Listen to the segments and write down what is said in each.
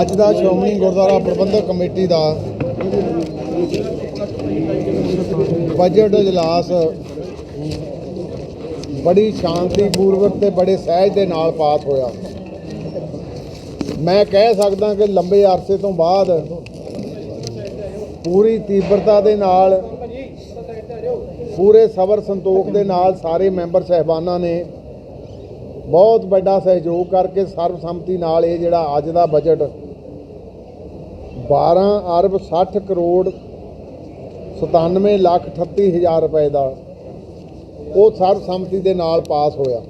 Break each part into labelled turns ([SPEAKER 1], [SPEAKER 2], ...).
[SPEAKER 1] ਅੱਜ ਦਾ ਸ਼੍ਰੋਮਣੀ ਗੁਰਦੁਆਰਾ ਪ੍ਰਬੰਧਕ ਕਮੇਟੀ ਦਾ ਬਜਟ ਇਜਲਾਸ ਬੜੀ ਸ਼ਾਂਤੀਪੂਰਵਕ ਤੇ ਬੜੇ ਸਹਿਜ ਦੇ ਨਾਲ ਪਾਸ ਹੋਇਆ। ਮੈਂ ਕਹਿ ਸਕਦਾ ਕਿ ਲੰਬੇ ਅਰਸੇ ਤੋਂ ਬਾਅਦ ਪੂਰੀ ਤੀਬਰਤਾ ਦੇ ਨਾਲ, ਪੂਰੇ ਸਬਰ ਸੰਤੋਖ ਦੇ ਨਾਲ ਸਾਰੇ ਮੈਂਬਰ ਸਹਿਬਾਨਾਂ ਨੇ ਬਹੁਤ ਵੱਡਾ ਸਹਿਯੋਗ ਕਰਕੇ ਸਰਬਸੰਮਤੀ ਨਾਲ ਇਹ ਜਿਹੜਾ ਅੱਜ ਦਾ ਬਜਟ 12 ਅਰਬ 60 ਕਰੋੜ 97 ਲੱਖ 38 ਹਜ਼ਾਰ ਰੁਪਏ ਦਾ ਉਹ ਸਰਬਸੰਮਤੀ ਦੇ ਨਾਲ ਪਾਸ ਹੋਇਆ।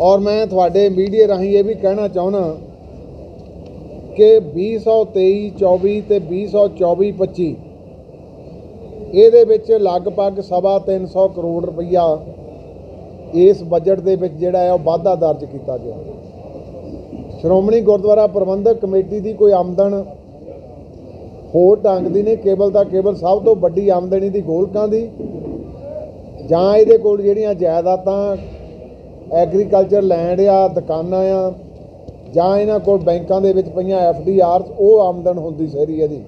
[SPEAKER 1] ਔਰ ਮੈਂ ਤੁਹਾਡੇ ਮੀਡੀਆ ਰਾਹੀਂ ਇਹ ਵੀ ਕਹਿਣਾ ਚਾਹੁੰਦਾ ਕਿ 2023 24 ਤੇ 2024 25 ਇਹਦੇ ਵਿੱਚ ਲਗਭਗ ਸਵਾ 300 ਕਰੋੜ ਰੁਪਈਆ ਇਸ ਬਜਟ ਦੇ ਵਿੱਚ ਜਿਹੜਾ ਹੈ ਉਹ ਵਾਧਾ ਦਰਜ ਕੀਤਾ ਗਿਆ। ਸ਼੍ਰੋਮਣੀ ਗੁਰਦੁਆਰਾ ਪ੍ਰਬੰਧਕ ਕਮੇਟੀ ਦੀ ਕੋਈ ਆਮਦਨ ਹੋਰ ਢੰਗ ਦੀ ਨਹੀਂ, ਕੇਵਲ ਤਾਂ ਕੇਵਲ ਸਭ ਤੋਂ ਵੱਡੀ ਆਮਦਨੀ ਦੀ ਗੋਲਕਾਂ ਦੀ। ਜਾਂ ਇਹਦੇ ਕੋਲ ਜਿਹੜੀਆਂ ਜਾਇਦਾਦਾਂ, ਐਗਰੀਕਲਚਰ ਲੈਂਡ ਆ, ਦੁਕਾਨਾਂ ਆ, ਜਾਂ ਇਹਨਾਂ ਕੋਲ ਬੈਂਕਾਂ ਦੇ ਵਿੱਚ ਪਈਆਂ ਐਫ ਡੀ ਆਰ ਉਹ ਆਮਦਨ ਹੁੰਦੀ ਸਾਰੀ ਇਹਦੀ।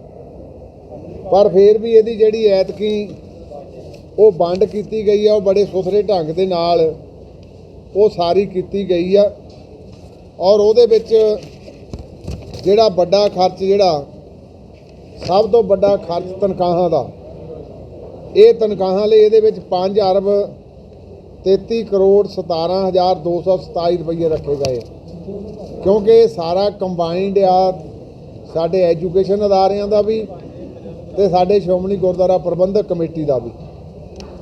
[SPEAKER 1] ਪਰ ਫਿਰ ਵੀ ਇਹਦੀ ਜਿਹੜੀ ਐਤਕੀ ਉਹ ਵੰਡ ਕੀਤੀ ਗਈ ਆ, ਉਹ ਬੜੇ ਸੁਥਰੇ ਢੰਗ ਦੇ ਨਾਲ ਉਹ ਸਾਰੀ ਕੀਤੀ ਗਈ ਆ। ਔਰ ਉਹਦੇ ਵਿੱਚ ਜਿਹੜਾ ਵੱਡਾ ਖਰਚ ਜਿਹੜਾ, ਸਭ ਤੋਂ ਵੱਡਾ ਖਰਚ ਤਨਖਾਹਾਂ ਦਾ। ਇਹ ਤਨਖਾਹਾਂ ਲਈ ਇਹਦੇ ਵਿੱਚ 5 ਅਰਬ 33 ਕਰੋੜ 17227 ਰੁਪਏ ਰੱਖੇ ਗਏ। ਕਿਉਂਕਿ ਸਾਰਾ ਕੰਬਾਈਨਡ ਆ ਸਾਡੇ ਐਜੂਕੇਸ਼ਨ ਅਦਾਰਿਆਂ ਦਾ ਵੀ ਤੇ ਸਾਡੇ ਸ਼੍ਰੋਮਣੀ ਗੁਰਦੁਆਰਾ ਪ੍ਰਬੰਧਕ ਕਮੇਟੀ ਦਾ ਵੀ।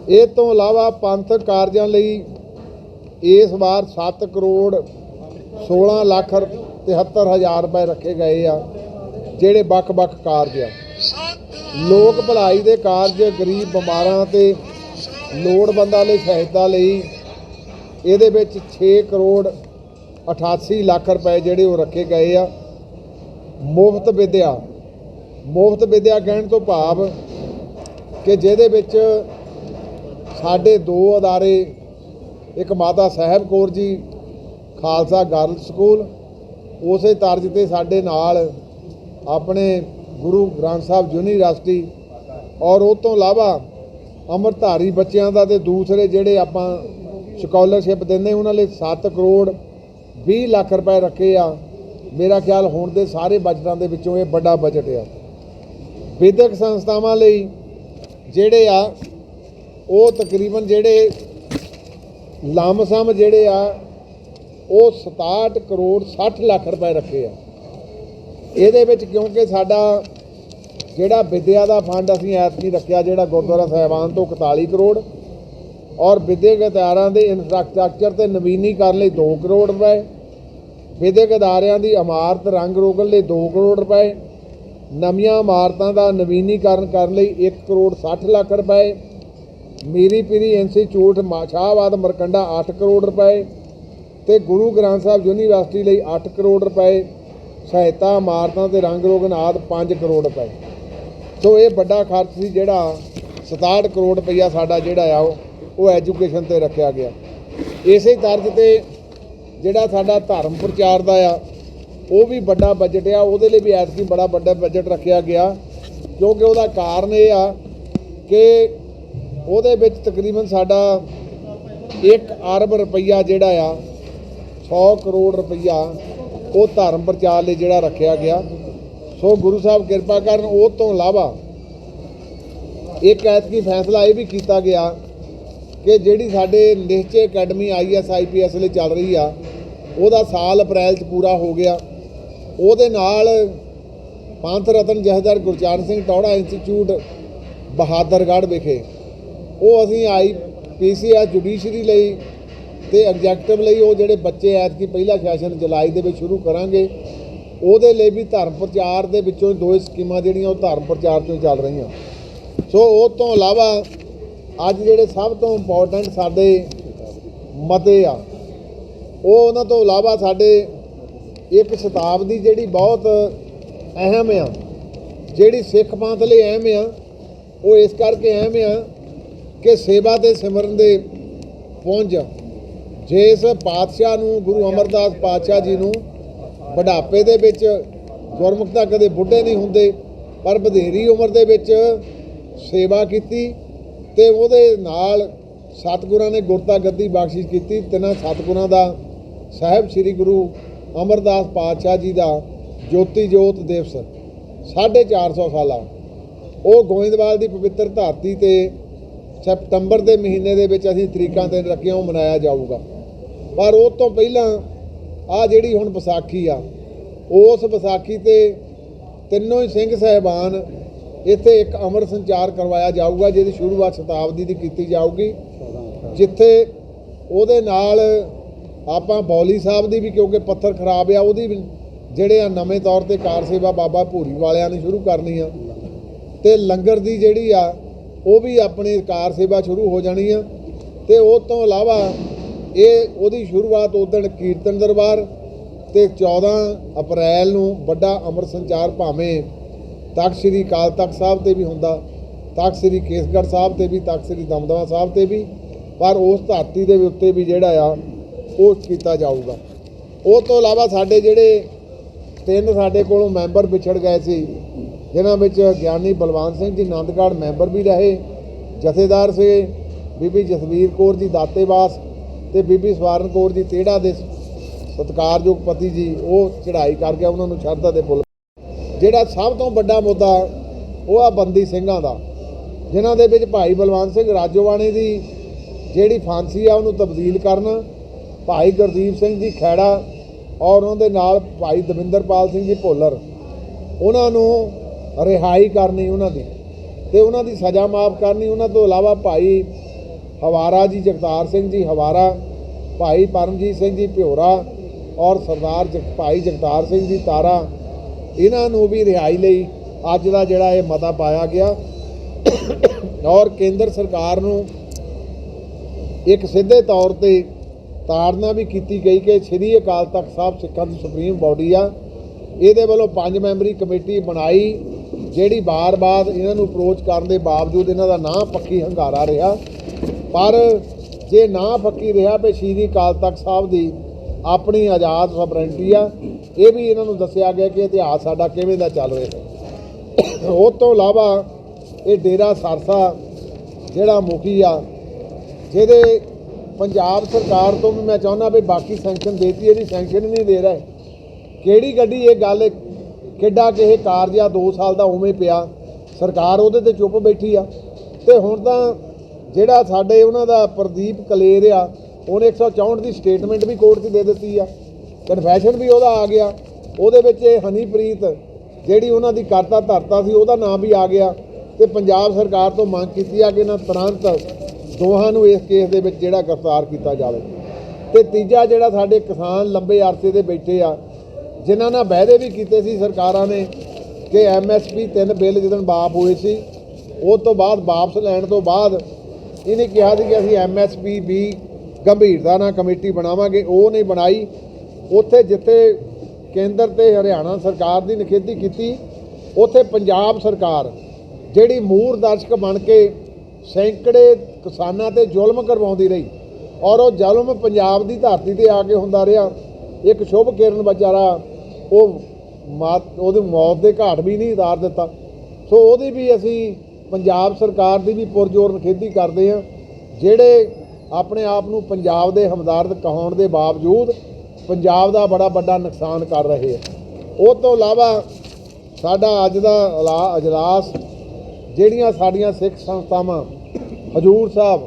[SPEAKER 1] ਇਹ ਤੋਂ ਇਲਾਵਾ ਪੰਥਕ ਕਾਰਜਾਂ ਲਈ ਇਸ ਵਾਰ 7 ਕਰੋੜ 16 ਲੱਖ 73 ਹਜ਼ਾਰ ਰੁਪਏ ਰੱਖੇ ਗਏ ਆ, ਜਿਹੜੇ ਵੱਖ-ਵੱਖ ਕਾਰਜ ਆ। ਲੋਕ ਭਲਾਈ ਦੇ ਕਾਰਜ, ਗਰੀਬ ਬਿਮਾਰਾਂ ਤੇ ਲੋੜਵੰਦਾਂ ਲਈ ਸਹਾਇਤਾ ਲਈ ਇਹਦੇ ਵਿੱਚ 6 ਕਰੋੜ 88 ਲੱਖ ਰੁਪਏ ਜਿਹੜੇ ਉਹ ਰੱਖੇ ਗਏ ਆ। ਮੁਫਤ ਵਿਦਿਆ ਮੁਫਤ ਵਿਦਿਆ ਕਹਿਣ ਤੋਂ ਭਾਵ ਕਿ ਜਿਹਦੇ ਵਿੱਚ ਸਾਡੇ ਦੋ ਅਦਾਰੇ, ਇੱਕ ਮਾਤਾ ਸਾਹਿਬ ਕੌਰ ਜੀ ਖਾਲਸਾ ਗਰਲ ਸਕੂਲ, ਉਸੇ ਤਰਜ਼ ਤੇ ਸਾਡੇ ਨਾਲ ਆਪਣੇ ਗੁਰੂ ਗ੍ਰੰਥ ਸਾਹਿਬ ਯੂਨੀਵਰਸਿਟੀ ਔਰ ਉਹ ਤੋਂ ਇਲਾਵਾ ਅੰਮ੍ਰਿਤਧਾਰੀ ਬੱਚਿਆਂ ਦਾ ਤੇ ਦੂਸਰੇ ਜਿਹੜੇ ਆਪਾਂ ਸਕਾਲਰਸ਼ਿਪ ਦਿੰਦੇ, ਉਹਨਾਂ ਲਈ 7 ਕਰੋੜ 20 ਲੱਖ ਰੁਪਏ ਰੱਖੇ ਆ। ਮੇਰਾ ਖਿਆਲ ਹੁਣ ਦੇ ਸਾਰੇ ਬਜਟਾਂ ਦੇ ਵਿੱਚੋਂ ਇਹ ਵੱਡਾ ਬਜਟ ਆ। ਵਿਦਿਅਕ ਸੰਸਥਾਵਾਂ ਲਈ ਜਿਹੜੇ ਆ, ਉਹ ਤਕਰੀਬਨ ਜਿਹੜੇ ਲੰਮਸਮ ਜਿਹੜੇ ਆ ਉਹ 67 ਕਰੋੜ 60 ਲੱਖ ਰੁਪਏ ਰੱਖੇ ਆ। ਇਹਦੇ ਵਿੱਚ ਕਿਉਂਕਿ ਸਾਡਾ ਜਿਹੜਾ ਵਿਦਿਆ ਦਾ ਫੰਡ ਅਸੀਂ ਐਤਕੀ ਰੱਖਿਆ, ਜਿਹੜਾ ਗੁਰਦੁਆਰਾ ਸਾਹਿਬਾਨ ਤੋਂ 41 ਕਰੋੜ ਔਰ ਵਿਦਿਅਕ ਅਦਾਰਿਆਂ ਦੇ ਇਨਫਰਾਸਟ੍ਰਕਚਰ ਤੇ ਨਵੀਨੀਕਰਨ ਲਈ 2 ਕਰੋੜ ਰੁਪਏ, ਵਿਦਿਅਕ ਅਦਾਰਿਆਂ ਦੀ ਇਮਾਰਤ ਰੰਗ ਰੋਗਨ ਲਈ 2 ਕਰੋੜ ਰੁਪਏ, ਨਵੀਆਂ ਇਮਾਰਤਾਂ ਦਾ ਨਵੀਨੀਕਰਨ ਕਰਨ ਲਈ 1 ਕਰੋੜ 60 ਲੱਖ ਰੁਪਏ, ਮੀਰੀ ਪੀਰੀ ਇੰਸਟੀਚਿਊਟ ਮਾਛਾਬਾਦ ਮਰਕੰਡਾ 8 ਕਰੋੜ ਰੁਪਏ ਤੇ ਗੁਰੂ ਗ੍ਰੰਥ ਸਾਹਿਬ ਯੂਨੀਵਰਸਿਟੀ ਲਈ 8 ਕਰੋੜ ਰੁਪਏ ਸਹਾਇਤਾ ਇਮਾਰਤਾਂ ਤੇ ਰੰਗ ਰੋਗਨ ਆਦ 5 ਕਰੋੜ ਰੁਪਏ। ਸੋ ਇਹ ਵੱਡਾ ਖਰਚ ਸੀ ਜਿਹੜਾ 67 ਕਰੋੜ ਰੁਪਈਆ ਸਾਡਾ ਜਿਹੜਾ ਆ ਉਹ ਐਜੂਕੇਸ਼ਨ ਤੇ ਰੱਖਿਆ ਗਿਆ। ਇਸੇ ਤਰਜ਼ ਤੇ ਜਿਹੜਾ ਸਾਡਾ ਧਰਮ ਪ੍ਰਚਾਰ ਦਾ ਆ, ਉਹ ਵੀ ਵੱਡਾ ਬਜਟ ਆ। ਉਹਦੇ ਲਈ ਵੀ ਐਤਕੀ ਬੜਾ ਵੱਡਾ ਬਜਟ ਰੱਖਿਆ ਗਿਆ। ਕਿਉਂਕਿ ਉਹਦਾ ਕਾਰਨ ਇਹ ਆ ਕਿ ਉਹਦੇ ਵਿੱਚ ਤਕਰੀਬਨ ਸਾਡਾ 1 ਅਰਬ ਰੁਪਈਆ ਜਿਹੜਾ ਆ 100 ਕਰੋੜ ਰੁਪਈਆ ਉਹ ਧਰਮ ਪ੍ਰਚਾਰ ਲਈ ਜਿਹੜਾ ਰੱਖਿਆ ਗਿਆ। ਸੋ ਗੁਰੂ ਸਾਹਿਬ ਕਿਰਪਾ ਕਰਨ ਉਹ ਤੋਂ ਇਲਾਵਾ ਇੱਕ ਐਤਕੀ ਫੈਸਲਾ ਇਹ ਵੀ ਕੀਤਾ ਗਿਆ ਕਿ ਜਿਹੜੀ ਸਾਡੇ ਨਿਸ਼ਚੇ ਅਕੈਡਮੀ ਆਈਐਸ ਆਈਪੀਐਸ ਲਈ ਚੱਲ ਰਹੀ ਆ, ਉਹਦਾ ਸਾਲ ਅਪ੍ਰੈਲ 'ਚ ਪੂਰਾ ਹੋ ਗਿਆ। ਉਹਦੇ ਨਾਲ ਪੰਥ ਰਤਨ ਜਹਦਰ ਗੁਰਚਰਨ ਸਿੰਘ ਟੌੜਾ ਇੰਸਟੀਚਿਊਟ ਬਹਾਦਰਗੜ੍ਹ ਵਿਖੇ, ਉਹ ਅਸੀਂ ਆਈ ਪੀਸੀਆਰ ਜੁਡੀਸ਼ਰੀ ਲਈ ਤੇ ਐਗਜ਼ੈਕਟਿਵ ਲਈ ਉਹ ਜਿਹੜੇ ਬੱਚੇ ਐਤਕੀ ਪਹਿਲਾ ਸੈਸ਼ਨ ਜੁਲਾਈ ਦੇ ਵਿੱਚ ਸ਼ੁਰੂ ਕਰਾਂਗੇ, ਉਹਦੇ ਲਈ ਵੀ ਧਰਮ ਪ੍ਰਚਾਰ ਦੇ ਵਿੱਚੋਂ ਦੋ ਸਕੀਮਾਂ ਜਿਹੜੀਆਂ ਉਹ ਧਰਮ ਪ੍ਰਚਾਰ ਤੋਂ ਚੱਲ ਰਹੀਆਂ। ਸੋ ਉਹ ਤੋਂ ਇਲਾਵਾ ਅੱਜ ਜਿਹੜੇ ਸਭ ਤੋਂ ਇੰਪੋਰਟੈਂਟ ਸਾਡੇ ਮਤੇ ਆ, ਉਹ ਉਹਨਾਂ ਤੋਂ ਇਲਾਵਾ ਸਾਡੇ ਇੱਕ ਸ਼ਤਾਬਦੀ ਜਿਹੜੀ ਬਹੁਤ ਅਹਿਮ ਆ, ਜਿਹੜੀ ਸਿੱਖ ਪੰਥ ਲਈ ਅਹਿਮ ਆ, ਉਹ ਇਸ ਕਰਕੇ ਅਹਿਮ ਆ ਕਿ ਸੇਵਾ ਤੇ ਸਿਮਰਨ ਦੇ ਪਹੁੰਚ ਜੇ ਇਸ ਪਾਤਸ਼ਾਹ ਨੂੰ, ਗੁਰੂ ਅਮਰਦਾਸ ਪਾਤਸ਼ਾਹ ਜੀ ਨੂੰ ਬੁਢਾਪੇ ਦੇ ਵਿੱਚ ਗੁਰਮੁਖ ਤਾਂ ਕਦੇ ਬੁੱਢੇ ਨਹੀਂ ਹੁੰਦੇ, ਪਰ ਵਧੇਰੀ ਉਮਰ ਦੇ ਵਿੱਚ ਸੇਵਾ ਕੀਤੀ ਤੇ ਉਹਦੇ ਨਾਲ ਸਤਿਗੁਰਾਂ ਨੇ ਗੁਰਤਾ ਗੱਦੀ ਬਖਸ਼ਿਸ਼ ਕੀਤੀ। ਤਿੰਨਾਂ ਸਤਿਗੁਰਾਂ ਦਾ ਸਾਹਿਬ ਸ੍ਰੀ ਗੁਰੂ ਅਮਰਦਾਸ ਪਾਤਸ਼ਾਹ ਜੀ ਦਾ ਜੋਤੀ ਜੋਤ ਦਿਵਸ 450 ਸਾਲਾ। ਉਹ ਗੋਇੰਦਵਾਲ ਦੀ ਪਵਿੱਤਰ ਧਰਤੀ ਤੇ ਸਤੰਬਰ ਦੇ ਮਹੀਨੇ ਦੇ ਵਿੱਚ ਅਸੀਂ ਤਰੀਕਾਂ ਤੇ ਰੱਖਿਆ, ਉਹ ਮਨਾਇਆ ਜਾਊਗਾ। ਪਰ ਉਹ ਤੋਂ ਪਹਿਲਾਂ ਆ ਜਿਹੜੀ ਹੁਣ ਵਿਸਾਖੀ ਆ, ਉਸ ਵਿਸਾਖੀ ਤੇ ਤਿੰਨੋਂ ਹੀ ਸਿੰਘ ਸਹਿਬਾਨ ਇੱਥੇ ਇੱਕ ਅਮਰ ਸੰਚਾਰ ਕਰਵਾਇਆ ਜਾਊਗਾ, ਜਿਹਦੀ ਸ਼ੁਰੂਆਤ ਸ਼ਤਾਬਦੀ ਦੀ ਕੀਤੀ ਜਾਊਗੀ, ਜਿੱਥੇ ਉਹਦੇ ਨਾਲ ਆਪਾਂ ਬੌਲੀ ਸਾਹਿਬ ਦੀ ਵੀ ਕਿਉਂਕਿ ਪੱਥਰ ਖਰਾਬ ਆ, ਉਹਦੀ ਵੀ ਜਿਹੜੇ ਆ ਨਵੇਂ ਤੌਰ ਤੇ ਕਾਰ ਸੇਵਾ ਬਾਬਾ ਭੂਰੀ ਵਾਲਿਆਂ ਨੇ ਸ਼ੁਰੂ ਕਰਨੀ ਆ। ਤੇ ਲੰਗਰ ਦੀ ਜਿਹੜੀ ਆ, ਉਹ ਵੀ ਆਪਣੀ ਕਾਰ ਸੇਵਾ ਸ਼ੁਰੂ ਹੋ ਜਾਣੀ ਆ। ਤੇ ਉਹ ਤੋਂ ਇਲਾਵਾ ਇਹ ਉਹਦੀ ਸ਼ੁਰੂਆਤ ਉਦਣ ਕੀਰਤਨ ਦਰਬਾਰ ਤੇ 14 ਅਪ੍ਰੈਲ ਨੂੰ ਵੱਡਾ ਅਮਰ ਸੰਚਾਰ ਭਾਵੇਂ ਤਖਤ ਸ੍ਰੀ ਅਕਾਲ ਤਖਤ ਸਾਹਿਬ ਤੇ ਵੀ ਹੁੰਦਾ, ਤਖਤ ਸ੍ਰੀ ਕੇਸਗੜ੍ਹ ਸਾਹਿਬ ਤੇ ਵੀ, ਤਖਤ ਸ੍ਰੀ ਦਮਦਮਾ ਸਾਹਿਬ ਤੇ ਵੀ, ਪਰ ਉਸ ਧਰਤੀ ਦੇ ਉੱਤੇ ਵੀ ਜਿਹੜਾ ਆ, ਉਹ ਕੀਤਾ ਜਾਊਗਾ। ਉਹ ਤੋਂ ਇਲਾਵਾ ਸਾਡੇ ਜਿਹੜੇ ਤਿੰਨ ਸਾਡੇ ਕੋਲੋਂ ਮੈਂਬਰ ਵਿਛੜ ਗਏ ਸੀ, ਜਿਨ੍ਹਾਂ ਵਿੱਚ ਗਿਆਨੀ ਬਲਵੰਤ ਸਿੰਘ ਜੀ ਆਨੰਦਗੜ੍ਹ ਮੈਂਬਰ ਵੀ ਰਹੇ, ਜਥੇਦਾਰ ਸੀ, ਬੀਬੀ ਜਸਵੀਰ ਕੌਰ ਜੀ ਦਾਤੇਵਾਸ ਤੇ ਬੀਬੀ ਸਵਾਰਨ ਕੌਰ ਜੀ ਤੇੜਾ ਦੇ ਸਤਿਕਾਰਯੋਗ ਪਤੀ ਜੀ, ਉਹ ਚੜ੍ਹਾਈ ਕਰ ਗਿਆ, ਉਹਨਾਂ ਨੂੰ ਸ਼ਰਧਾ ਦੇ ਫੁੱਲ। ਜਿਹੜਾ ਸਭ ਤੋਂ ਵੱਡਾ ਮੁੱਦਾ ਉਹ ਆ ਬੰਦੀ ਸਿੰਘਾਂ ਦਾ, ਜਿਨ੍ਹਾਂ ਦੇ ਵਿੱਚ ਭਾਈ ਬਲਵੰਤ ਸਿੰਘ ਰਾਜੋਵਾਣੇ ਦੀ ਜਿਹੜੀ ਫਾਂਸੀ ਆ, ਉਹਨੂੰ ਤਬਦੀਲ ਕਰਨ, ਭਾਈ ਗੁਰਦੀਪ ਸਿੰਘ ਜੀ ਖੈੜਾ ਔਰ ਉਹਨਾਂ ਦੇ ਨਾਲ ਭਾਈ ਦਵਿੰਦਰਪਾਲ ਸਿੰਘ ਜੀ ਭੋਲਰ, ਉਹਨਾਂ ਨੂੰ ਰਿਹਾਈ ਕਰਨੀ ਉਹਨਾਂ ਦੀ ਤੇ ਉਹਨਾਂ ਦੀ ਸਜ਼ਾ ਮਾਫ ਕਰਨੀ, ਉਹਨਾਂ ਤੋਂ ਇਲਾਵਾ ਭਾਈ ਹਵਾਰਾ ਜੀ ਜਗਤਾਰ ਸਿੰਘ ਜੀ ਹਵਾਰਾ, ਭਾਈ ਪਰਮਜੀਤ ਸਿੰਘ ਜੀ ਭਿਓਰਾ ਔਰ ਸਰਦਾਰ ਜਗ- ਭਾਈ ਜਗਤਾਰ ਸਿੰਘ ਜੀ ਤਾਰਾ, ਇਹਨਾਂ ਨੂੰ ਵੀ ਰਿਹਾਈ ਲਈ ਅੱਜ ਦਾ ਜਿਹੜਾ ਇਹ ਮਤਾ ਪਾਇਆ ਗਿਆ। ਔਰ ਕੇਂਦਰ ਸਰਕਾਰ ਨੂੰ ਇੱਕ ਸਿੱਧੇ ਤੌਰ ਤੇ ਤਾੜਨਾ ਵੀ ਕੀਤੀ ਗਈ ਕਿ ਸ੍ਰੀ ਅਕਾਲ ਤਖਤ ਸਾਹਿਬ ਸਿੱਖਾਂ ਦੀ ਸੁਪਰੀਮ ਬਾਡੀ ਆ। ਇਹਦੇ ਵੱਲੋਂ ਪੰਜ ਮੈਂਬਰੀ ਕਮੇਟੀ ਬਣਾਈ ਜਿਹੜੀ ਬਾਰ-ਬਾਰ ਇਹਨਾਂ ਨੂੰ ਅਪਰੋਚ ਕਰਨ ਦੇ ਬਾਵਜੂਦ ਇਹਨਾਂ ਦਾ ਨਾਂ ਪੱਕੀ ਹੰਗਾਰਾ ਰਿਹਾ, ਪਰ ਜੇ ਨਾਂ ਪੱਕੀ ਰਿਹਾ ਵੀ ਸ੍ਰੀ ਅਕਾਲ ਤਖਤ ਸਾਹਿਬ ਦੀ ਆਪਣੀ ਆਜ਼ਾਦ ਸਬਰੈਂਟੀ ਆ, ਇਹ ਵੀ ਇਹਨਾਂ ਨੂੰ ਦੱਸਿਆ ਗਿਆ ਕਿ ਇਤਿਹਾਸ ਸਾਡਾ ਕਿਵੇਂ ਦਾ ਚੱਲ ਰਿਹਾ ਉਹ ਤੋਂ ਇਲਾਵਾ ਇਹ ਡੇਰਾ ਸਰਸਾ ਜਿਹੜਾ ਮੁਖੀ ਆ, ਜਿਹਦੇ ਪੰਜਾਬ ਸਰਕਾਰ ਤੋਂ ਵੀ ਮੈਂ ਚਾਹੁੰਦਾ ਵੀ ਬਾਕੀ ਸੈਂਕਸ਼ਨ ਦੇਤੀ, ਇਹਦੀ ਸੈਂਕਸ਼ਨ ਨਹੀਂ ਦੇ ਰਹੇ। ਕਿਹੜੀ ਗੱਡੀ, ਇਹ ਗੱਲ ਕਿੱਡਾ ਕਿ ਇਹ ਕਾਰਜ ਆ 2 ਸਾਲ ਦਾ ਉਵੇਂ ਪਿਆ। ਸਰਕਾਰ ਉਹਦੇ ਤੇ ਚੁੱਪ ਬੈਠੀ ਆ। ਤੇ ਹੁਣ ਤਾਂ ਜਿਹੜਾ ਸਾਡੇ ਉਹਨਾਂ ਦਾ ਪ੍ਰਦੀਪ ਕਲੇਰ ਆ, ਉਹਨੇ 164 ਦੀ ਸਟੇਟਮੈਂਟ ਵੀ ਕੋਰਟ 'ਚ ਦੇ ਦਿੱਤੀ ਆ। ਕਨਫੈਸ਼ਨ ਵੀ ਉਹਦਾ ਆ ਗਿਆ। ਉਹਦੇ ਵਿੱਚ ਇਹ ਹਨੀਪ੍ਰੀਤ ਜਿਹੜੀ ਉਹਨਾਂ ਦੀ ਕਰਤਾ ਧਰਤਾ ਸੀ, ਉਹਦਾ ਨਾਮ ਵੀ ਆ ਗਿਆ। ਤੇ ਪੰਜਾਬ ਸਰਕਾਰ ਤੋਂ ਮੰਗ ਕੀਤੀ ਆ ਕਿ ਇਹਨਾਂ ਤੁਰੰਤ ਦੋਹਾਂ ਨੂੰ ਇਸ ਕੇਸ ਦੇ ਵਿੱਚ ਜਿਹੜਾ ਗ੍ਰਿਫਤਾਰ ਕੀਤਾ ਜਾਵੇ। ਤੇ ਤੀਜਾ ਜਿਹੜਾ ਸਾਡੇ ਕਿਸਾਨ ਲੰਬੇ ਅਰਸੇ ਦੇ ਬੈਠੇ ਆ ਜਿਨ੍ਹਾਂ ਨਾਲ ਵਾਅਦੇ ਵੀ ਕੀਤੇ ਸੀ ਸਰਕਾਰਾਂ ਨੇ ਕਿ ਐਮਐਸਪੀ ਤਿੰਨ ਬਿੱਲ ਜਦੋਂ ਬਾਪ ਹੋਏ ਸੀ, ਉਹ ਤੋਂ ਬਾਅਦ ਵਾਪਸ ਲੈਣ ਤੋਂ ਬਾਅਦ ਇਹਨੇ ਕਿਹਾ ਸੀ ਕਿ ਅਸੀਂ ਐਮਐਸਪੀ ਵੀ ਗੰਭੀਰਤਾ ਨਾਲ ਕਮੇਟੀ ਬਣਾਵਾਂਗੇ, ਉਹ ਨਹੀਂ ਬਣਾਈ। ਉੱਥੇ ਜਿੱਥੇ ਕੇਂਦਰ ਤੇ ਹਰਿਆਣਾ ਸਰਕਾਰ ਦੀ ਨਿਖੇਧੀ ਕੀਤੀ, ਉੱਥੇ ਪੰਜਾਬ ਸਰਕਾਰ ਜਿਹੜੀ ਮੂਰ ਦਰਸ਼ਕ ਬਣ ਕੇ ਸੈਂਕੜੇ ਕਿਸਾਨਾਂ ਤੇ ਜ਼ੁਲਮ ਕਰਵਾਉਂਦੀ ਰਹੀ ਔਰ ਉਹ ਜ਼ੁਲਮ ਪੰਜਾਬ ਦੀ ਧਰਤੀ ਤੇ ਆ ਕੇ ਹੁੰਦਾ ਰਿਹਾ, ਇੱਕ ਸ਼ੁਭ ਕਿਰਨ ਵਿਚਾਰਾ ਉਹ ਮਾਤ ਉਹਦੀ ਮੌਤ ਦੇ ਘਾਟ ਵੀ ਨਹੀਂ ਉਤਾਰ ਦਿੱਤਾ। ਸੋ ਉਹਦੀ ਵੀ ਅਸੀਂ ਪੰਜਾਬ ਸਰਕਾਰ ਦੀ ਵੀ ਪੁਰਜੋਰ ਨਿਖੇਧੀ ਕਰਦੇ ਹਾਂ। ਜਿਹੜੇ ਆਪਣੇ ਆਪ ਨੂੰ ਪੰਜਾਬ ਦੇ ਹਮਦਰਦ ਕਹਾਉਣ ਦੇ ਬਾਵਜੂਦ ਪੰਜਾਬ ਦਾ ਬੜਾ ਵੱਡਾ ਨੁਕਸਾਨ ਕਰ ਰਹੇ ਆ। ਉਹ ਤੋਂ ਇਲਾਵਾ ਸਾਡਾ ਅੱਜ ਦਾ ਇਲਾ- ਅਜਲਾਸ, ਜਿਹੜੀਆਂ ਸਾਡੀਆਂ ਸਿੱਖ ਸੰਸਥਾਵਾਂ, ਹਜੂਰ ਸਾਹਿਬ,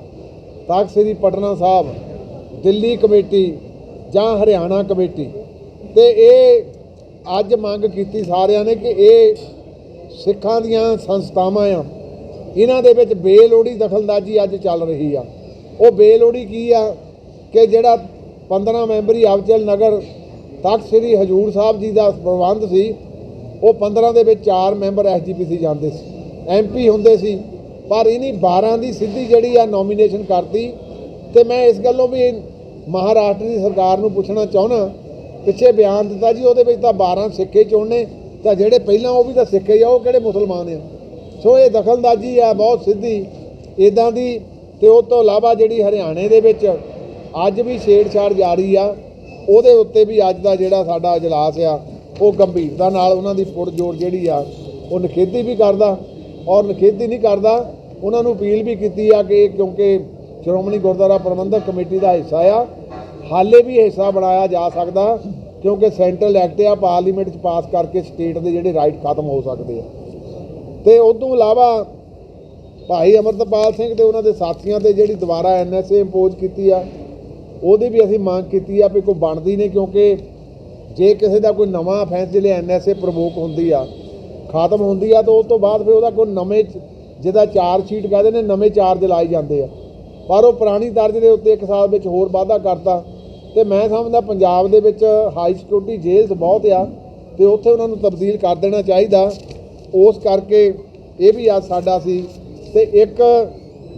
[SPEAKER 1] ਤਖਤ ਸ੍ਰੀ ਪਟਨਾ ਸਾਹਿਬ, ਦਿੱਲੀ ਕਮੇਟੀ ਜਾਂ ਹਰਿਆਣਾ ਕਮੇਟੀ, ਤੇ ਇਹ ਅੱਜ ਮੰਗ ਕੀਤੀ ਸਾਰਿਆਂ ਨੇ ਕਿ ਇਹ ਸਿੱਖਾਂ ਦੀਆਂ ਸੰਸਥਾਵਾਂ ਆ, ਇਹਨਾਂ ਦੇ ਵਿੱਚ ਬੇਲੋੜੀ ਦਖਲਦਾਜ਼ੀ ਅੱਜ ਚੱਲ ਰਹੀ ਆ। ਉਹ ਬੇਲੋੜੀ ਕੀ ਆ ਕਿ ਜਿਹੜਾ 15 ਮੈਂਬਰੀ ਅਵਚਲ ਨਗਰ ਤਖਤ ਸ੍ਰੀ ਹਜੂਰ ਸਾਹਿਬ ਜੀ ਦਾ ਪ੍ਰਬੰਧ ਸੀ, ਉਹ 15 ਦੇ ਵਿੱਚ 4 ਮੈਂਬਰ ਐਸਜੀਪੀਸੀ ਜਾਂਦੇ ਸੀ ਐਮਪੀ ਹੁੰਦੇ ਸੀ, ਪਰ ਇਹਨੀ 12 ਦੀ ਸਿੱਧੀ ਜਿਹੜੀ ਆ ਨੋਮੀਨੇਸ਼ਨ ਕਰਤੀ, ਤੇ ਮੈਂ ਇਸ ਗੱਲੋਂ ਵੀ ਮਹਾਰਾਸ਼ਟਰ ਦੀ ਸਰਕਾਰ ਨੂੰ ਪੁੱਛਣਾ ਚਾਹੁੰਦਾ ਪਿੱਛੇ ਬਿਆਨ ਦਿੱਤਾ ਜੀ, ਉਹਦੇ ਵਿੱਚ ਤਾਂ 12 ਸਿੱਖੇ ਚੁਣਨੇ, ਤਾਂ ਜਿਹੜੇ ਪਹਿਲਾਂ ਉਹ ਵੀ ਤਾਂ ਸਿੱਖੇ ਆ, ਉਹ ਕਿਹੜੇ ਮੁਸਲਮਾਨ ਆ? ਸੋ ਇਹ ਦਖਲਅੰਦਾਜ਼ੀ ਆ, ਬਹੁਤ ਸਿੱਧੀ। ਇਦਾਂ ਦੀ ਤੇ ਉਹ ਤੋਂ ਇਲਾਵਾ ਜਿਹੜੀ ਹਰਿਆਣੇ ਦੇ ਵਿੱਚ ਅੱਜ ਵੀ ਛੇੜਛਾੜ ਜਾਰੀ ਆ, ਉਹਦੇ ਉੱਤੇ ਵੀ ਅੱਜ ਦਾ ਜਿਹੜਾ ਸਾਡਾ ਇਜਲਾਸ ਆ, ਉਹ ਗੰਭੀਰਤਾ ਨਾਲ ਉਹਨਾਂ ਦੀ ਪੁਰਜੋਰ ਜਿਹੜੀ ਆ, ਉਹ ਨਿਖੇਧੀ ਵੀ ਕਰਦਾ ਔਰ ਨਿਖੇਧੀ ਨਹੀਂ ਕਰਦਾ, ਉਹਨਾਂ ਨੂੰ ਅਪੀਲ ਵੀ ਕੀਤੀ ਆ ਕਿ ਕਿਉਂਕਿ ਸ਼੍ਰੋਮਣੀ ਗੁਰਦੁਆਰਾ ਪ੍ਰਬੰਧਕ ਕਮੇਟੀ ਦਾ ਹਿੱਸਾ ਆ ਹਾਲੇ ਵੀ ਹਿੱਸਾ ਬਣਾਇਆ ਜਾ ਸਕਦਾ ਕਿਉਂਕਿ ਸੈਂਟਰਲ ਐਕਟ ਆ, ਪਾਰਲੀਮੈਂਟ 'ਚ ਪਾਸ ਕਰਕੇ ਸਟੇਟ ਦੇ ਜਿਹੜੇ ਰਾਈਟ ਖਤਮ ਹੋ ਸਕਦੇ ਆ। ਤੇ ਉਸ ਤੋਂ ਇਲਾਵਾ ਭਾਈ ਅਮਰਤਪਾਲ ਸਿੰਘ ਤੇ ਉਹਨਾਂ ਦੇ ਸਾਥੀਆਂ ਤੇ ਜਿਹੜੀ ਦੁਬਾਰਾ ਐਨਐਸਏ ਇੰਪੋਜ਼ ਕੀਤੀ ਆ, ਉਹਦੀ ਵੀ ਅਸੀਂ ਮੰਗ ਕੀਤੀ ਆ ਵੀ ਕੋਈ ਬਣਦੀ ਨਹੀਂ ਕਿਉਂਕਿ ਜੇ ਕਿਸੇ ਦਾ ਕੋਈ ਨਵਾਂ ਅਫੈਂਸ ਜਿਹੜੇ ਐਨਐਸਏ ਪ੍ਰਵੋਕ ਹੁੰਦੀ ਆ, ਖਤਮ ਹੁੰਦੀ ਆ, ਤਾਂ ਉਸ ਤੋਂ ਬਾਅਦ ਫਿਰ ਉਹਦਾ ਕੋਈ ਨਵੇਂ ਜਿਹਦਾ ਚਾਰਜ ਸ਼ੀਟ ਕਹਿੰਦੇ ਨੇ, ਨਵੇਂ ਚਾਰਜ ਲਾਏ ਜਾਂਦੇ ਆ। ਪਰ ਉਹ ਪੁਰਾਣੀ ਦਰਜ ਦੇ ਉੱਤੇ ਇੱਕ ਸਾਲ ਵਿੱਚ ਹੋਰ ਵਾਧਾ ਕਰਤਾ ਤੇ ਮੈਂ ਸਮਝਦਾ ਪੰਜਾਬ ਦੇ ਵਿੱਚ ਹਾਈ ਸਿਕਿਉਰਿਟੀ ਜੇਲਸ ਬਹੁਤ ਆ ਤੇ ਉੱਥੇ ਉਹਨਾਂ ਨੂੰ ਤਬਦੀਲ ਕਰ ਦੇਣਾ ਚਾਹੀਦਾ। ਉਸ ਕਰਕੇ ਇਹ ਵੀ ਅੱਜ ਸਾਡਾ ਸੀ ਤੇ ਇੱਕ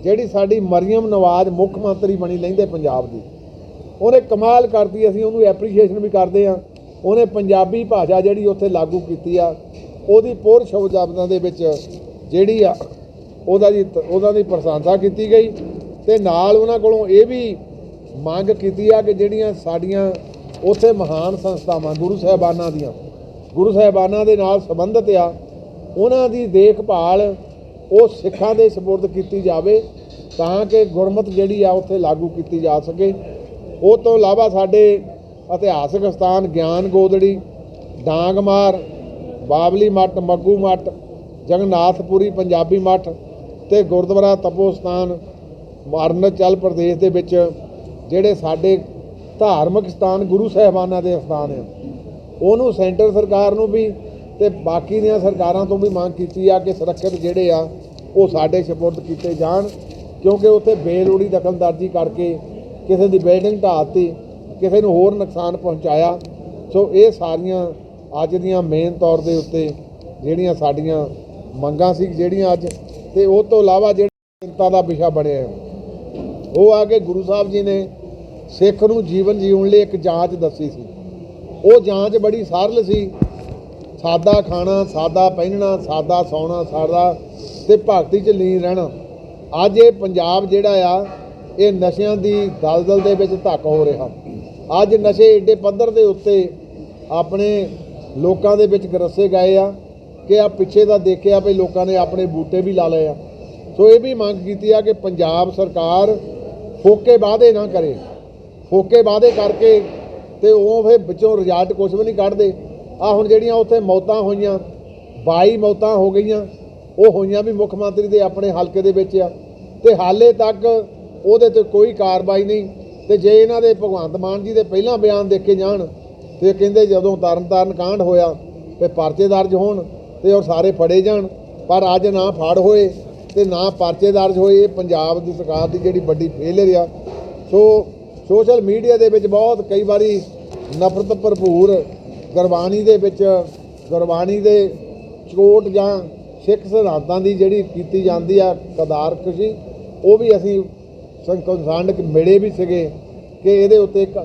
[SPEAKER 1] ਜਿਹੜੀ ਸਾਡੀ ਮਰੀਮ ਨਵਾਜ਼ ਮੁੱਖ ਮੰਤਰੀ ਬਣੀ ਲੈਂਦੇ ਪੰਜਾਬ ਦੀ, ਉਹਨੇ ਕਮਾਲ ਕਰਤੀ, ਅਸੀਂ ਉਹਨੂੰ ਐਪਰੀਸ਼ੀਏਸ਼ਨ ਵੀ ਕਰਦੇ ਆ ਉਹਨੇ ਪੰਜਾਬੀ ਭਾਸ਼ਾ ਜਿਹੜੀ ਉੱਥੇ ਲਾਗੂ ਕੀਤੀ ਆ, ਉਹਦੀ ਪੁਰ ਸ਼ਬਦਾਂ ਦੇ ਵਿੱਚ ਜਿਹੜੀ ਆ, ਉਹਦਾ ਦੀ ਉਹਦਾ ਦੀ ਪ੍ਰਸ਼ੰਸਾ ਕੀਤੀ ਗਈ ਤੇ ਨਾਲ ਉਹਨਾਂ ਕੋਲੋਂ ਇਹ ਵੀ ਮੰਗ ਕੀਤੀ ਆ ਕਿ ਜਿਹੜੀਆਂ ਸਾਡੀਆਂ ਉੱਥੇ ਮਹਾਨ ਸੰਸਥਾਵਾਂ, ਗੁਰੂ ਸਾਹਿਬਾਨਾਂ ਦੀਆਂ, ਗੁਰੂ ਸਾਹਿਬਾਨਾਂ ਦੇ ਨਾਲ ਸੰਬੰਧਿਤ ਆ, ਉਹਨਾਂ ਦੀ ਦੇਖਭਾਲ ਉਹ ਸਿੱਖਾਂ ਦੇ ਸਪੁਰਦ ਕੀਤੀ ਜਾਵੇ ਤਾਂ ਕਿ ਗੁਰਮਤ ਜਿਹੜੀ ਆ ਉੱਥੇ ਲਾਗੂ ਕੀਤੀ ਜਾ ਸਕੇ। ਉਹ ਤੋਂ ਇਲਾਵਾ ਸਾਡੇ ਇਤਿਹਾਸਕ ਸਥਾਨ ਗਿਆਨ ਗੋਦੜੀ ਡਾਂਗਮਾਰ ਬਾਬਲੀ ਮੱਠ, ਮੱਗੂ ਮੱਟ ਜਗਨਾਥਪੁਰੀ ਪੰਜਾਬੀ ਮੱਠ ਤੇ ਗੁਰਦੁਆਰਾ ਤਪੋਸਥਾਨ, ਅਰੁਣਾਚਲ ਪ੍ਰਦੇਸ਼ ਦੇ ਵਿੱਚ ਜਿਹੜੇ ਸਾਡੇ ਧਾਰਮਿਕ ਸਥਾਨ ਗੁਰੂ ਸਾਹਿਬਾਨਾਂ ਦੇ ਸਥਾਨ ਆ, ਉਹਨੂੰ ਸੈਂਟਰ ਸਰਕਾਰ ਨੂੰ ਵੀ ਤੇ ਬਾਕੀ ਦੀਆਂ ਸਰਕਾਰਾਂ ਤੋਂ ਵੀ ਮੰਗ ਕੀਤੀ ਆ ਕਿ ਸੁਰੱਖਿਅਤ ਜਿਹੜੇ ਆ, ਉਹ ਸਾਡੇ ਸਪੁਰਦ ਕੀਤੇ ਜਾਣ, ਕਿਉਂਕਿ ਉੱਥੇ ਬੇਲੋੜੀ ਦਖਲਅੰਦਾਜ਼ੀ ਕਰਕੇ ਕਿਸੇ ਦੀ ਬਿਲਡਿੰਗ ਢਾਹਤੀ, ਕਿਸੇ ਨੂੰ ਹੋਰ ਨੁਕਸਾਨ ਪਹੁੰਚਾਇਆ। ਸੋ ਇਹ ਸਾਰੀਆਂ ਅੱਜ ਦੀਆਂ ਮੇਨ ਤੌਰ ਦੇ ਉੱਤੇ ਜਿਹੜੀਆਂ ਸਾਡੀਆਂ ਮੰਗਾਂ ਸੀ, ਜਿਹੜੀਆਂ ਅੱਜ ਤੇ ਉਹ ਤੋਂ ਇਲਾਵਾ ਜਿਹੜਾ ਚਿੰਤਾ ਦਾ ਵਿਸ਼ਾ ਬਣਿਆ ਉਹ ਆ ਕੇ ਗੁਰੂ ਸਾਹਿਬ ਜੀ ਨੇ ਸਿੱਖ ਨੂੰ ਜੀਵਨ ਜੀਉਣ ਲਈ ਇੱਕ ਜਾਂਚ ਦੱਸੀ ਸੀ। ਉਹ ਜਾਂਚ ਬੜੀ ਸਰਲ ਸੀ। ਸਾਦਾ ਖਾਣਾ, ਸਾਦਾ ਪਹਿਨਣਾ, ਸਾਦਾ ਸੌਣਾ, ਸਾਦਾ ਤੇ ਭਗਤੀ 'ਚ ਲੀਨ ਰਹਿਣਾ। ਅੱਜ ਇਹ ਪੰਜਾਬ ਜਿਹੜਾ ਆ, ਇਹ ਨਸ਼ਿਆਂ ਦੀ ਦਲਦਲ ਦੇ ਵਿੱਚ ਧੱਕ ਹੋ ਰਿਹਾ। ਅੱਜ ਨਸ਼ੇ ਏਡੇ ਪੱਧਰ ਦੇ ਉੱਤੇ ਆਪਣੇ ਲੋਕਾਂ ਦੇ ਵਿੱਚ ਗਰਸੇ ਗਏ ਆ ਕਿ ਆ ਪਿੱਛੇ ਦਾ ਦੇਖਿਆ ਵੀ ਲੋਕਾਂ ਨੇ ਆਪਣੇ ਬੂਟੇ ਵੀ ਲਾ ਲਏ ਆ। ਸੋ ਇਹ ਵੀ ਮੰਗ ਕੀਤੀ ਆ ਕਿ ਪੰਜਾਬ ਸਰਕਾਰ ਫੋਕੇ ਵਾਅਦੇ ਨਾ ਕਰੇ। ਫੋਕੇ ਵਾਅਦੇ ਕਰਕੇ ਤੇ ਉਹ ਫਿਰ ਵਿੱਚੋਂ ਰਿਜ਼ਲਟ ਕੁਝ ਵੀ ਨਹੀਂ ਕੱਢਦੇ। ਆ ਹੁਣ ਜਿਹੜੀਆਂ ਉੱਥੇ ਮੌਤਾਂ ਹੋਈਆਂ 22 ਮੌਤਾਂ ਹੋ ਗਈਆਂ, ਉਹ ਹੋਈਆਂ ਵੀ ਮੁੱਖ ਮੰਤਰੀ ਦੇ ਆਪਣੇ ਹਲਕੇ ਦੇ ਵਿੱਚ ਆ। ਤੇ ਹਾਲੇ ਤੱਕ ਉਹਦੇ ਤੇ ਕੋਈ ਕਾਰਵਾਈ ਨਹੀਂ। ਤੇ ਜੇ ਇਹਨਾਂ ਦੇ ਭਗਵੰਤ ਮਾਨ ਜੀ ਦੇ ਪਹਿਲਾਂ ਬਿਆਨ ਦੇਖੇ ਜਾਣ, ਤੇ ਕਹਿੰਦੇ ਜਦੋਂ ਤਰਨਤਾਰਨ ਕਾਂਡ ਹੋਇਆ, ਤੇ ਪਰਚੇ ਦਰਜ ਹੋਣ, ਤੇ ਉਹ ਸਾਰੇ ਫੜੇ ਜਾਣ। ਪਰ ਅੱਜ ਨਾ ਫੜ ਹੋਏ ਤੇ ਨਾ ਪਰਚੇ ਦਰਜ ਹੋਏ, ਇਹ ਪੰਜਾਬ ਦੀ ਸਰਕਾਰ ਦੀ ਜਿਹੜੀ ਵੱਡੀ ਫੇਲਰ ਆ। ਸੋ ਸੋਸ਼ਲ ਮੀਡੀਆ ਦੇ ਵਿੱਚ ਬਹੁਤ ਕਈ ਵਾਰੀ ਨਫ਼ਰਤ ਭਰਪੂਰ ਗੁਰਬਾਣੀ ਦੇ ਵਿੱਚ, ਗੁਰਬਾਣੀ ਦੇ ਚੋਟ ਜਾਂ ਸਿੱਖ ਸਿਧਾਂਤਾਂ ਦੀ ਜਿਹੜੀ ਕੀਤੀ ਜਾਂਦੀ ਆ ਕਦਾਰਕਸ਼ੀ ਉਹ ਵੀ ਅਸੀਂ ਸੰਕੰਸਾਂਡ ਮਿਲੇ ਵੀ ਸੀਗੇ ਕਿ ਇਹਦੇ ਉੱਤੇ ਇੱਕ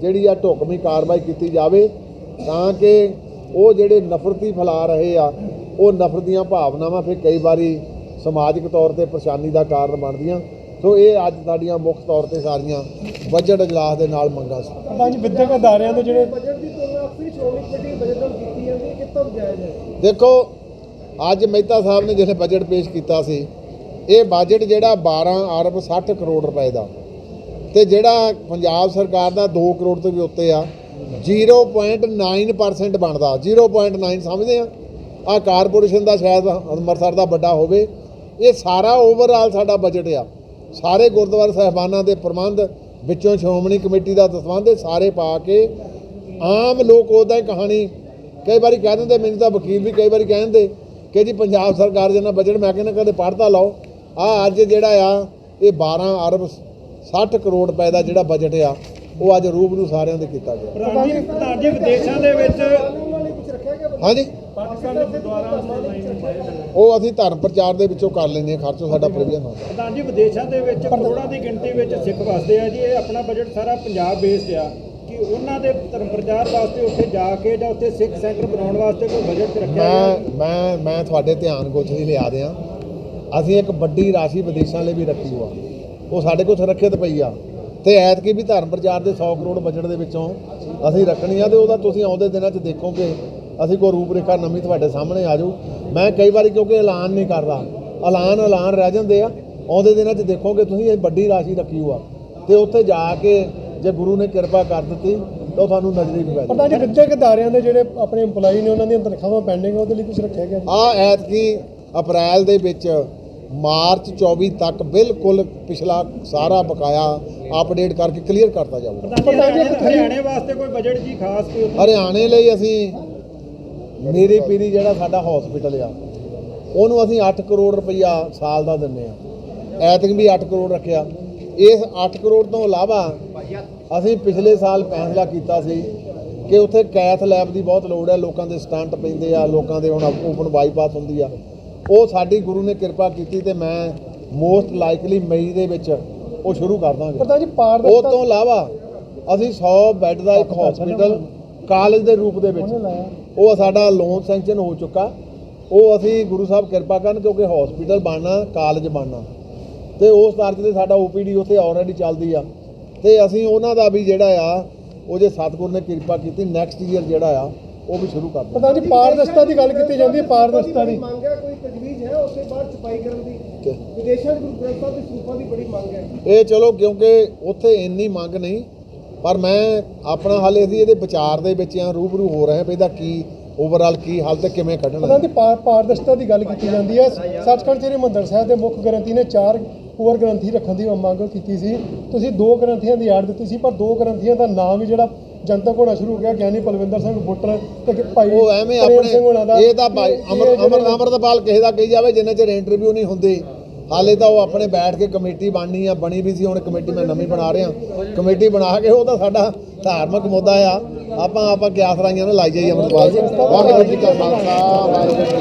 [SPEAKER 1] ਜਿਹੜੀ ਆ ਢੁਕਵੀਂ ਕਾਰਵਾਈ ਕੀਤੀ ਜਾਵੇ ਤਾਂ ਕਿ ਉਹ ਜਿਹੜੇ ਨਫ਼ਰਤੀ ਫੈਲਾ ਰਹੇ ਆ, ਉਹ ਨਫ਼ਰਤ ਦੀਆਂ ਭਾਵਨਾਵਾਂ ਫਿਰ ਕਈ ਵਾਰੀ ਸਮਾਜਿਕ ਤੌਰ ਤੇ ਪਰੇਸ਼ਾਨੀ ਦਾ ਕਾਰਨ ਬਣਦੀਆਂ। ਸੋ ਇਹ ਅੱਜ ਸਾਡੀਆਂ ਮੁੱਖ ਤੌਰ ਤੇ ਸਾਰੀਆਂ ਬਜਟ ਇਜਲਾਸ ਦੇ ਨਾਲ ਮੰਗਾਂ ਸੀ।
[SPEAKER 2] ਪੰਜ ਵਿਦਿਅਕ ਅਦਾਰਿਆਂ ਦੇ ਜਿਹੜੇ
[SPEAKER 3] ਬਜਟ ਦੀ ਤੁਲਨਾ ਫਿਰ ਸ਼੍ਰੋਮਣੀ ਕਮੇਟੀ ਬਜਟ ਨਾਲ ਕੀਤੀ ਜਾਂਦੀ ਹੈ ਕਿੱਥੋਂ ਜਾਇਜ਼ ਹੈ
[SPEAKER 1] ਦੇਖੋ ਅੱਜ ਮਹਿਤਾ ਸਾਹਿਬ ਨੇ ਜਿਹੜੇ ਬਜਟ ਪੇਸ਼ ਕੀਤਾ ਸੀ ਇਹ ਬਜਟ ਜਿਹੜਾ 12 ਅਰਬ 60 ਕਰੋੜ ਰੁਪਏ ਦਾ। ਤੇ ਜਿਹੜਾ ਪੰਜਾਬ ਸਰਕਾਰ ਦਾ 2 ਕਰੋੜ ਤੋਂ ਵੀ ਉੱਤੇ ਆ 0.9% ਬਣਦਾ। 0.9 ਸਮਝਦੇ ਆ? ਆ ਕਾਰਪੋਰੇਸ਼ਨ ਦਾ ਸ਼ਾਇਦ ਅੰਮ੍ਰਿਤਸਰ ਦਾ ਵੱਡਾ ਹੋਵੇ। ਇਹ ਸਾਰਾ ਓਵਰਆਲ ਸਾਡਾ ਬਜਟ ਆ। ਸਾਰੇ ਗੁਰਦੁਆਰਾ ਸਾਹਿਬਾਨਾਂ ਦੇ ਪ੍ਰਬੰਧ ਵਿੱਚੋਂ ਸ਼੍ਰੋਮਣੀ ਕਮੇਟੀ ਦਾ ਦਸਵੰਧ ਇਹ ਸਾਰੇ ਪਾ ਕੇ ਆਮ ਲੋਕ ਉਹਦਾ ਹੀ ਕਹਾਣੀ ਕਈ ਵਾਰੀ ਕਹਿ ਦਿੰਦੇ ਮੈਨੂੰ ਤਾਂ ਵਕੀਲ ਵੀ ਕਈ ਵਾਰੀ ਕਹਿ ਦਿੰਦੇ ਕਿ ਜੀ ਪੰਜਾਬ ਸਰਕਾਰ ਜਿੰਨਾ ਬਜਟ ਮੈਂ ਕਹਿੰਦਾ ਕਦੇ ਪੜ੍ਹਤਾ ਲਾਓ। ਆ ਅੱਜ ਜਿਹੜਾ ਆ ਇਹ 12 ਅਰਬ 60 ਕਰੋੜ ਰੁਪਏ ਦਾ ਜਿਹੜਾ ਬਜਟ ਆ ਉਹ ਅੱਜ ਰੂਬਰੂ ਸਾਰਿਆਂ ਦੇ ਕੀਤਾ
[SPEAKER 2] ਪ੍ਰਧਾਨ ਜੀ ਵਿਦੇਸ਼ਾਂ ਦੇ ਵਿੱਚ
[SPEAKER 3] ਗਿਆ
[SPEAKER 1] ਹਾਂਜੀ।
[SPEAKER 2] ਪਾਕਿਸਤਾਨ ਦੇ ਪ੍ਰਧਾਨ
[SPEAKER 1] ਉਹ ਅਸੀਂ ਧਰਮ ਪ੍ਰਚਾਰ ਦੇ ਵਿੱਚੋਂ ਕਰ ਲੈਂਦੇ ਹਾਂ ਖਰਚੋ ਸਾਡਾ ਪ੍ਰੋਵੀਜ਼ਨ ਹੁੰਦਾ।
[SPEAKER 2] ਜੀ ਵਿਦੇਸ਼ਾਂ ਦੇ ਵਿੱਚ ਕਰੋੜਾਂ ਦੀ ਗਿਣਤੀ ਵਿੱਚ ਸਿੱਖ ਵਸਦੇ ਆ ਜੀ ਇਹ ਆਪਣਾ ਬਜਟ ਸਾਰਾ ਪੰਜਾਬ ਬੇਸਡ ਆ। ਕਿ ਉਹਨਾਂ ਦੇ ਧਰਮ ਪ੍ਰਚਾਰ ਵਾਸਤੇ ਉੱਥੇ ਜਾ ਕੇ ਜਾਂ ਉੱਥੇ ਸਿੱਖ ਸੈਂਟਰ ਬਣਾਉਣ ਵਾਸਤੇ ਕੋਈ ਬਜਟ ਰੱਖਿਆ
[SPEAKER 1] ਮੈਂ ਮੈਂ ਮੈਂ ਤੁਹਾਡੇ ਧਿਆਨ ਕੁਛ ਨਹੀਂ ਲਿਆ ਦਿਆਂ। ਅਸੀਂ ਇੱਕ ਵੱਡੀ ਰਾਸ਼ੀ ਵਿਦੇਸ਼ਾਂ ਲਈ ਵੀ ਰੱਖੀ ਹੋਆ। ਉਹ ਸਾਡੇ ਕੋਲ ਸੁਰੱਖਿਅਤ ਪਈ ਆ। ਤੇ ਐਤਕੀ ਵੀ ਧਰਮ ਪ੍ਰਚਾਰ ਦੇ 100 ਕਰੋੜ ਬਜਟ ਦੇ ਵਿੱਚੋਂ ਅਸੀਂ ਰੱਖਣੀ ਆ ਤੇ ਉਹਦਾ ਤੁਸੀਂ ਆਉਂਦੇ ਦਿਨਾਂ 'ਚ ਦੇਖੋਗੇ। ਅਸੀਂ ਕੋਈ ਰੂਪਰੇਖਾ ਨਵੀਂ ਤੁਹਾਡੇ ਸਾਹਮਣੇ ਆ ਜਾਊ। ਮੈਂ ਕਈ ਵਾਰੀ ਕਿਉਂਕਿ ਐਲਾਨ ਨਹੀਂ ਕਰਦਾ ਐਲਾਨ ਐਲਾਨ ਰਹਿ ਜਾਂਦੇ ਆ। ਆਉਂਦੇ ਦਿਨਾਂ 'ਚ ਦੇਖੋਗੇ ਤੁਸੀਂ ਇਹ ਵੱਡੀ ਰਾਸ਼ੀ ਰੱਖੀ ਹੋਆ। ਤੇ ਉੱਥੇ ਜਾ ਕੇ ਜੇ ਗੁਰੂ ਨੇ ਕਿਰਪਾ ਕਰ ਦਿੱਤੀ ਤਾਂ ਉਹ ਤੁਹਾਨੂੰ ਨਜ਼ਰੀ ਵੀ ਪੈ ਜਾਊ
[SPEAKER 3] ਪ੍ਰਧਾਨ ਜੀ ਵਿਦਿਅਕ ਅਦਾਰਿਆਂ ਦੇ ਜਿਹੜੇ ਆਪਣੇ EMPLOYE ਨੇ ਉਹਨਾਂ ਦੀਆਂ ਤਨਖਾਹਾਂ ਪੈਂਡਿੰਗ ਉਹਦੇ ਲਈ ਕੁਝ ਰੱਖਿਆ ਗਿਆ?
[SPEAKER 1] ਆ ਐਤਕੀ ਅਪ੍ਰੈਲ ਦੇ ਵਿੱਚ ਮਾਰਚ 24 ਤੱਕ ਬਿਲਕੁਲ ਪਿਛਲਾ ਸਾਰਾ ਬਕਾਇਆ ਅਪਡੇਟ ਕਰਕੇ ਕਲੀਅਰ ਕਰਤਾ ਜਾਊਗਾ।
[SPEAKER 2] ਹਰਿਆਣੇ ਵਾਸਤੇ ਕੋਈ ਬਜਟ ਜੀ ਖਾਸ ਕੋਈ
[SPEAKER 1] ਹਰਿਆਣੇ ਲਈ ਅਸੀਂ ਮੇਰੀ ਪੀਰੀ ਜਿਹੜਾ ਸਾਡਾ ਹਸਪੀਟਲ ਆ ਉਹਨੂੰ ਅਸੀਂ 8 ਕਰੋੜ ਰੁਪਈਆ ਸਾਲ ਦਾ ਦਿੰਨੇ ਆ। ਐਤਕ ਵੀ 8 ਕਰੋੜ ਰੱਖਿਆ। ਇਸ 8 ਕਰੋੜ ਤੋਂ ਇਲਾਵਾ ਅਸੀਂ ਪਿਛਲੇ ਸਾਲ ਫੈਸਲਾ ਕੀਤਾ ਸੀ ਕਿ ਉੱਥੇ ਕੈਥ ਲੈਬ ਦੀ ਬਹੁਤ ਲੋੜ ਹੈ। ਲੋਕਾਂ ਦੇ ਸਟੰਟ ਪੈਂਦੇ ਆ ਲੋਕਾਂ ਦੇ ਹੁਣ ਓਪਨ ਬਾਈਪਾਸ ਹੁੰਦੀ ਆ। ਉਹ ਸਾਡੀ ਗੁਰੂ ਨੇ ਕਿਰਪਾ ਕੀਤੀ ਤੇ ਮੈਂ ਮੋਸਟ ਲਾਈਕਲੀ ਮਈ ਦੇ ਵਿੱਚ ਉਹ ਸ਼ੁਰੂ ਕਰ ਦਾਂਗੇ।
[SPEAKER 3] ਪ੍ਰਧਾਨ ਜੀ
[SPEAKER 1] ਉਹ
[SPEAKER 3] ਪਾਰਦਰਸ਼ਤਾ
[SPEAKER 1] ਤੋਂ ਇਲਾਵਾ ਅਸੀਂ 100 ਬੈੱਡ ਦਾ ਇੱਕ ਹਸਪੀਟਲ ਕਾਲਜ ਦੇ ਰੂਪ ਦੇ ਵਿੱਚ। ਉਹ ਸਾਡਾ ਲੋਨ ਸੈਂਕਸ਼ਨ ਹੋ ਚੁੱਕਾ। ਉਹ ਅਸੀਂ ਗੁਰੂ ਸਾਹਿਬ ਕਿਰਪਾ ਕਰਨ ਕਿਉਂਕਿ ਹਸਪੀਟਲ ਬਣਨਾ ਕਾਲਜ ਬਣਨਾ। ਤੇ ਉਸ ਤਰ੍ਹਾਂ ਤੇ ਸਾਡਾ ਓਪੀਡੀ ਉੱਥੇ ਆਲਰੇਡੀ ਚੱਲਦੀ ਆ। ਤੇ ਅਸੀਂ ਉਹਨਾਂ ਦਾ ਵੀ ਜਿਹੜਾ ਆ ਉਹ ਜੇ ਸਤਿਗੁਰ ਨੇ ਕਿਰਪਾ ਕੀਤੀ ਨੈਕਸਟ ਈਅਰ ਜਿਹੜਾ ਆ ਉਹ ਵੀ ਸ਼ੁਰੂ ਕਰ
[SPEAKER 3] ਪ੍ਰਧਾਨ ਜੀ ਪਾਰਦਰਸ਼ਤਾ ਦੀ ਗੱਲ ਕੀਤੀ ਜਾਂਦੀ ਹੈ ਪਾਰਦਰਸ਼ਤਾ ਦੀ।
[SPEAKER 4] ਮੰਗ ਹੈ ਕੋਈ ਤਜਵੀਜ਼ ਹੈ ਉਸੇ ਬਾਅਦ ਛਪਾਈ ਕਰਨ ਦੀ? ਵਿਦੇਸ਼ਾਂ 'ਚ ਗੁਰੂ ਗ੍ਰੰਥ ਸਾਹਿਬ ਦੇ ਸਰੂਪਾਂ ਦੀ ਬੜੀ ਮੰਗ ਹੈ।
[SPEAKER 1] ਇਹ ਚਲੋ ਕਿਉਂਕਿ ਉੱਥੇ ਇੰਨੀ ਮੰਗ ਨਹੀਂ ਪਰ ਮੈਂ ਆਪਣਾ ਹਾਲੇ ਅਸੀਂ ਇਹਦੇ ਵਿਚਾਰ ਦੇ ਵਿੱਚ ਆ ਰੂਬਰੂ ਹੋ ਰਹੇ ਹਾਂ ਵੀ ਇਹਦਾ ਕੀ ਓਵਰਆਲ ਕੀ ਹੱਲ ਤੇ ਕਿਵੇਂ ਕੱਢਣਾ।
[SPEAKER 3] ਜੀ ਪਾਰ- ਪਾਰਦਰਸ਼ਤਾ ਦੀ ਗੱਲ ਕੀਤੀ ਜਾਂਦੀ ਹੈ। ਸੱਚਖੰਡ ਸ੍ਰੀ ਹਰਿਮੰਦਰ ਸਾਹਿਬ ਦੇ ਮੁੱਖ ਗ੍ਰੰਥੀ ਨੇ ਚਾਰ ਹੋਰ ਗ੍ਰੰਥੀ ਰੱਖਣ ਦੀ ਮੰਗ ਕੀਤੀ ਸੀ। ਤੁਸੀਂ ਦੋ ਗ੍ਰੰਥੀਆਂ ਦੀ ਐਡ ਦਿੱਤੀ ਸੀ ਪਰ ਦੋ ਗ੍ਰੰਥੀਆਂ ਦਾ ਨਾਮ ਵੀ ਜਿਹੜਾ ਜਨਤਕ ਹੋਣਾ ਸ਼ੁਰੂ ਹੋ ਗਿਆ ਗਿਆਨੀ ਪਲਵਿੰਦਰ ਸਿੰਘ ਬੁੱਟਰ ਤੇ ਭਾਈ
[SPEAKER 1] ਉਹ ਐਵੇਂ
[SPEAKER 3] ਦਾ
[SPEAKER 1] ਆਪਣੇ ਇਹ ਤਾਂ ਭਾਈ ਅਮਰ ਅਮਰ ਅਮਰਤਪਾਲ ਕਿਸੇ ਦਾ ਕਹੀ ਜਾਵੇ ਜਿੰਨੇ ਚਿਰ ਇੰਟਰਵਿਊ ਨਹੀਂ ਹੁੰਦੀ। ਹਾਲੇ ਤਾਂ ਉਹ ਆਪਣੇ ਬੈਠ ਕੇ ਕਮੇਟੀ ਬਣਨੀ ਆ, ਬਣੀ ਵੀ ਸੀ, ਹੁਣ ਕਮੇਟੀ ਮੈਂ ਨਵੀਂ ਬਣਾ ਰਿਹਾ। ਕਮੇਟੀ ਬਣਾ ਕੇ ਉਹ ਤਾਂ ਸਾਡਾ ਧਾਰਮਿਕ ਮੁੱਦਾ ਆ। ਆਪਾਂ ਆਪਾਂ ਕਿਆਸ ਰਾਈਆਂ ਨੂੰ ਲਾਈ ਜਾਈ ਅਮਰਤਪਾਲ ਜੀ। ਵਾਹਿਗੁਰੂ ਜੀ ਕਾ ਖਾਲਸਾ, ਵਾਹਿਗੁਰੂ